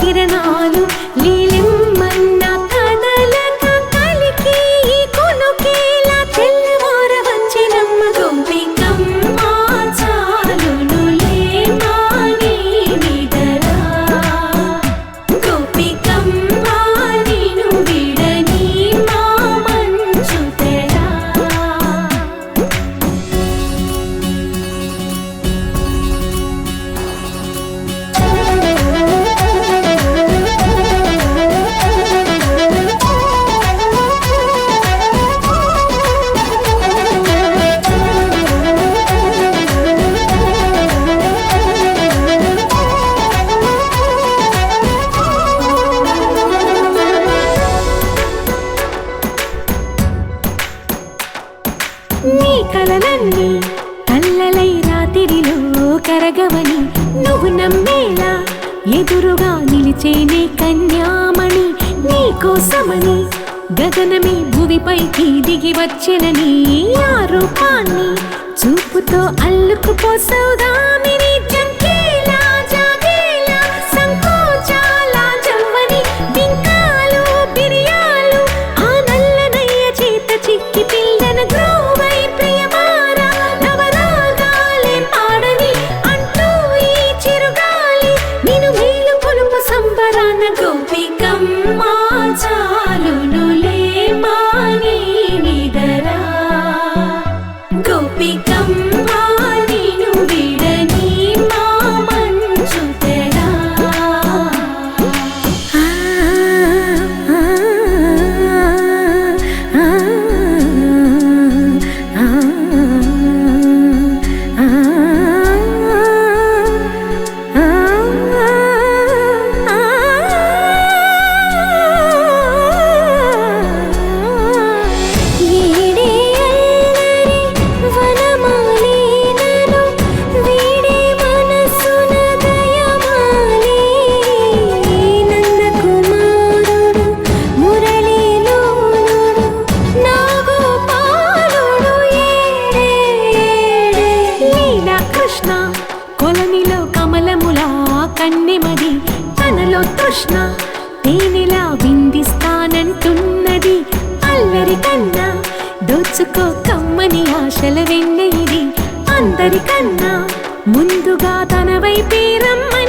കിരണാലും ലീലും జరగవని నువ్వు నమ్మేలా ఎదురుగా నిలిచేనే కన్యామణి నీ కోసమని గగనమే భూమిపైకి దిగి వచ్చిన ఆ రూపాన్ని చూపుతో అల్లుకుపోసౌదామే కృష్ణ కొలనిలో కమలములా కన్నెమది తనలో తృష్ణ తేనెలా విందిస్తానంటున్నది. అల్లరి కన్నా దోచుకో కమ్మని ఆశల వెన్నె అందరికన్నా ముందుగా తన వైపే రమ్మని